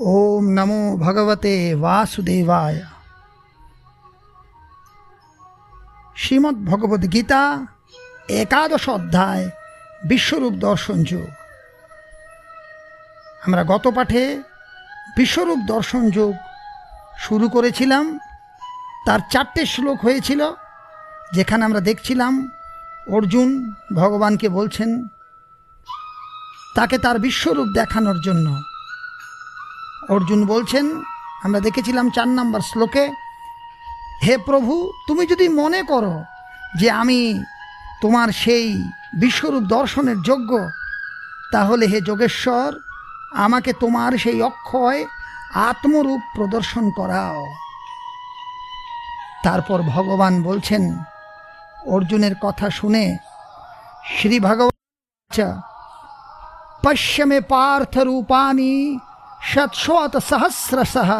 ওম নমো ভগবতে বাসুদেবায়। শ্রীমদ্ ভগবদ গীতা একাদশ অধ্যায়, বিশ্বরূপ দর্শন যোগ। আমরা গত পাঠে বিশ্বরূপ দর্শন যোগ শুরু করেছিলাম। তার চারটে শ্লোক হয়েছিল, যেখানে আমরা দেখছিলাম অর্জুন ভগবানকে বলছেন, তাকে তার বিশ্বরূপ দেখানোর জন্য অর্জুন বলছেন, আমরা দেখেছিলাম চার নম্বর শ্লোকে, হে প্রভু, তুমি যদি মনে করো যে আমি তোমার সেই বিশ্বরূপ দর্শনের যোগ্য, তাহলে হে যোগেশ্বর, আমাকে তোমার সেই অক্ষয় আত্মরূপ প্রদর্শন করাও। তারপর ভগবান বলছেন, অর্জুনের কথা শুনে শ্রী ভগবান পশ্য পার্থ রূপানি শতশত সহস্রশः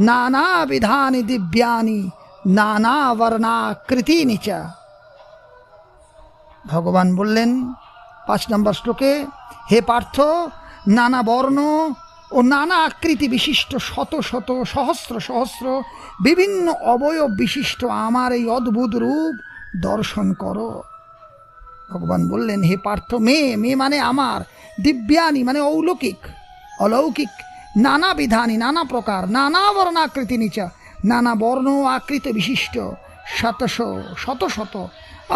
নানাবিধানি দিব্যানি নানাবর্ণাকৃতিনি চ ভগবান বললেন পাঁচ নম্বর শ্লোকে হে পার্থ নানা বর্ণ ও নানা আকৃতি বিশিষ্ট শত শত সহস্র সহস্র বিভিন্ন অবয়ব বিশিষ্ট আমার এই অদ্ভুত রূপ দর্শন করো ভগবান বললেন হে পার্থ মেয়ে মেয়ে মানে আমার দিব্যানি মানে অলৌকিক অলৌকিক, নানা বিধানী নানা প্রকার, নানা বর্ণাকৃতি নিচা নানা বর্ণ আকৃতি বিশিষ্ট, শতশ শত শত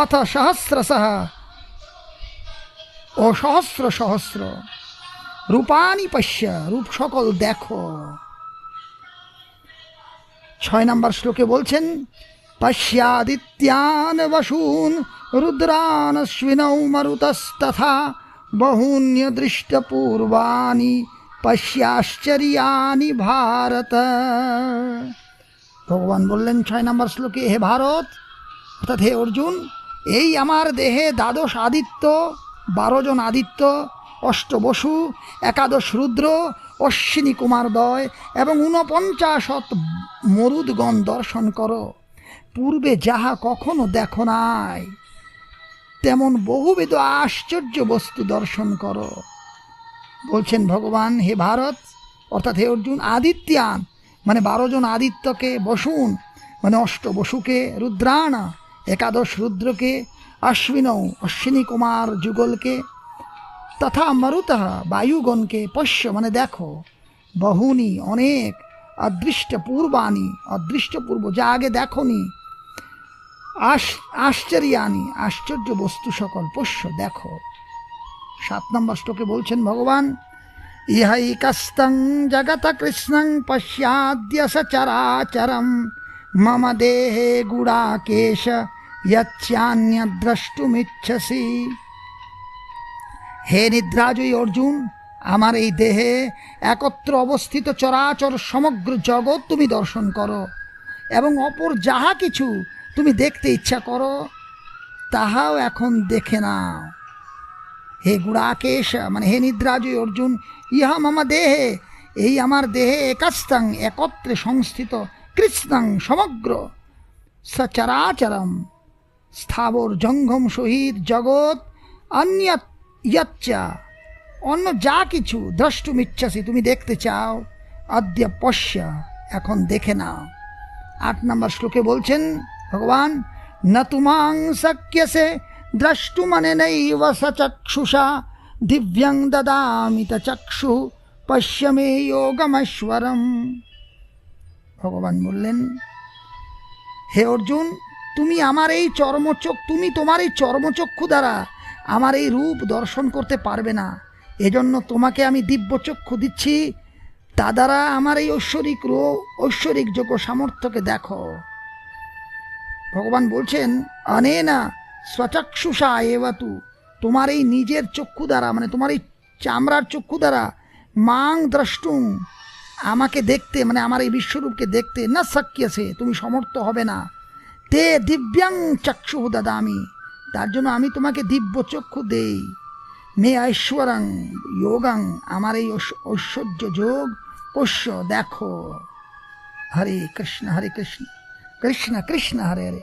অথ সহস্রশः ও সহস্র সহস্র। রূপানি পশ্য, রূপ সকল দেখো। ছয় নম্বর শ্লোকে বলছেন, পশ্যাদিত্যান বসূন রুদ্রান অশ্বিনৌ মরুতস্তথা বহূন্য দৃষ্টপূর্বানি পশ্যাশ্চর্যানি ভারত। ভগবান বললেন, ছয় নম্বর শ্লোকে, হে ভারত, অর্থাৎ হে অর্জুন, এই আমার দেহে দ্বাদশ আদিত্য, বারো জন আদিত্য অষ্টবসু একাদশ রুদ্র, অশ্বিনী কুমারদয় এবং ঊনপঞ্চাশত মরুদগণ দর্শন করো। পূর্বে যাহা কখনো দেখো নাই, তেমন বহুবিধ আশ্চর্য বস্তু দর্শন করো। বলছেন, ভগবান, হে ভারত, অর্থাৎ হে অর্জুন আদিত্যান মানে বারো জন আদিত্যকে বসুন মানে অষ্ট বসুকে রুদ্রাণ একাদশ রুদ্রকে অশ্বিনৌ, অশ্বিনী কুমার যুগলকে তথা মরুতঃ বায়ুগণকে পশ্য মানে দেখো, বহুনি, অনেক অদৃষ্ট পূর্বানি অদৃষ্ট পূর্ব যা আগে দেখনি, আশ আশ্চর্যানি আশ্চর্য বস্তু সকল পোষ্য দেখো। সাত নম্বর শ্লোকে বলছেন, ভগবান ইহৈকস্তং জগত কৃষ্ণং পশ্যাদ্য সচরাচরম মম দেহে গুড়াকেশ দ্রষ্টুমিচ্ছসি হে নিদ্রাজয়ী অর্জুন, আমার এই দেহে একত্র অবস্থিত চরাচর সমগ্র জগৎ তুমি দর্শন করো, এবং অপর যাহা কিছু তুমি দেখতে ইচ্ছা করো, তাহাও এখন দেখে নাও। হে গুড়াকেশ মানে হে নিদ্রাজয় অর্জুন, ইহা মামা দেহে, এই আমার দেহে একাস্তাং একত্রে সংস্থিত কৃষ্ণাং সমগ্র। সচরাচরম স্থাবর জঙ্গম সহিত জগৎ অন্য ইয়াচ্চা অন্য যা কিছু দ্রষ্টুম ইচ্ছাসি তুমি দেখতে চাও, অদ্য পশ্য এখন দেখে নাও। আট নম্বর শ্লোকে বলছেন ভগবান, ন তুমাং শক্যসে নৈব সচক্ষুষা দিব্যং দদামি ত চক্ষু পশ্য মে যোগমশ্বরম ভগবান বললেন হে অর্জুন তুমি আমার এই চর্মচক তুমি তোমার এই চর্মচক্ষু দ্বারা আমার এই রূপ দর্শন করতে পারবে না। এজন্য তোমাকে আমি দিব্য চক্ষু দিচ্ছি। তা দ্বারা আমার এই ঐশ্বরিক রূপ ঐশ্বরিক যোগ্য সামর্থ্যকে দেখো। ভগবান বলছেন অনেনা স্বচক্ষুষা এবাতু তোমার এই নিজের চক্ষু দ্বারা মানে তোমার এই চামড়ার চক্ষু দ্বারা মাং দ্রষ্টুম আমাকে দেখতে মানে আমার এই বিশ্বরূপকে দেখতে না সে তুমি সমর্থ হবে না তে দিব্যাং চক্ষু দাদামি তার জন্য আমি তোমাকে দিব্য চক্ষু দেই মে ঐশ্বরং যোগাং আমার এই ঐশ- ঐশ্বর্য যোগ পোষ্য দেখো হরে কৃষ্ণ হরে কৃষ্ণ কৃষ্ণ কৃষ্ণ হরে হরে